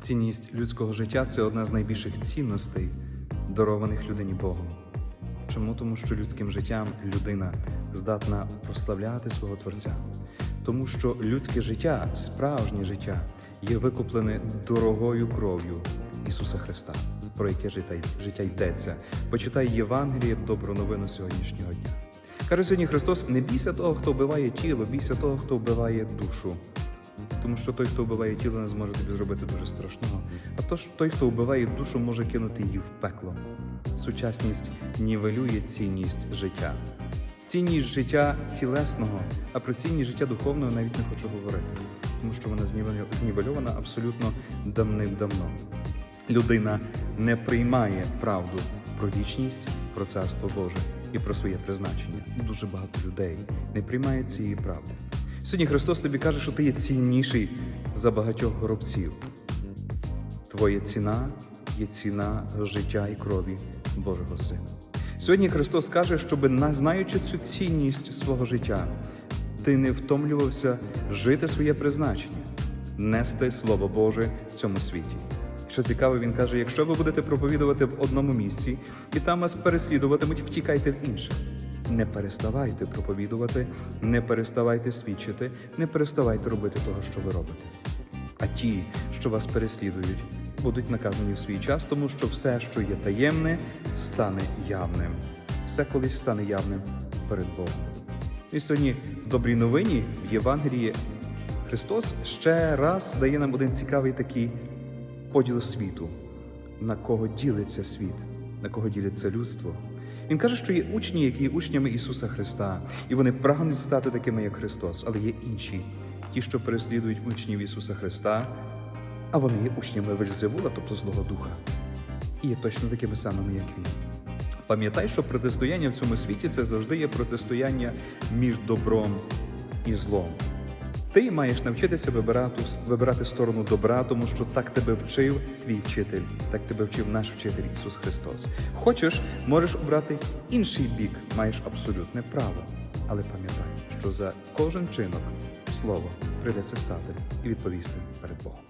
Цінність людського життя це одна з найбільших цінностей, дарованих людині Богом. Чому? Тому що людським життям людина здатна прославляти свого Творця. Тому що людське життя, справжнє життя, є викуплене дорогою кров'ю Ісуса Христа, про яке життя, йдеться. Почитай Євангеліє добру новину сьогоднішнього дня. Каже сьогодні Христос: не бійся того, хто вбиває тіло, бійся того, хто вбиває душу. Тому що той, хто вбиває тіло, не зможе тобі зробити дуже страшного. А то ж той, хто вбиває душу, може кинути її в пекло. Сучасність нівелює цінність життя. Цінність життя тілесного, а про цінність життя духовного навіть не хочу говорити, тому що вона знівельована абсолютно давним-давно. Людина не приймає правду про вічність, про царство Боже і про своє призначення. Дуже багато людей не приймають цієї правди. Сьогодні Христос тобі каже, що ти є цінніший за багатьох горобців. Твоя ціна є ціна життя і крові Божого Сина. Сьогодні Христос каже, щоб на- знаючи цю цінність свого життя, ти не втомлювався жити своє призначення, нести Слово Боже в цьому світі. Що цікаво, він каже: якщо ви будете проповідувати в одному місці і там вас переслідуватимуть, втікайте в інше. Не переставайте проповідувати, не переставайте свідчити, не переставайте робити того, що ви робите. А ті, що вас переслідують, будуть наказані в свій час, тому що все, що є таємне, стане явним. Все колись стане явним перед Богом. І сьогодні в добрій новині в Євангелії Христос ще раз дає нам один цікавий такий поділ світу, на кого ділиться світ, на кого ділиться людство. Він каже, що є учні, які є учнями Ісуса Христа, і вони прагнуть стати такими, як Христос, але є інші, ті, що переслідують учнів Ісуса Христа, а вони є учнями Вельзевула, тобто Злого Духа, і є точно такими самими, як він. Пам'ятай, що протистояння в цьому світі це завжди є протистояння між добром і злом. Ти маєш навчитися вибирати, вибирати сторону добра, тому що так тебе вчив твій вчитель, так тебе вчив наш вчитель Ісус Христос. Хочеш, можеш обрати інший бік, маєш абсолютне право. Але пам'ятай, що за кожен чинок слово прийдеться стати і відповісти перед Богом.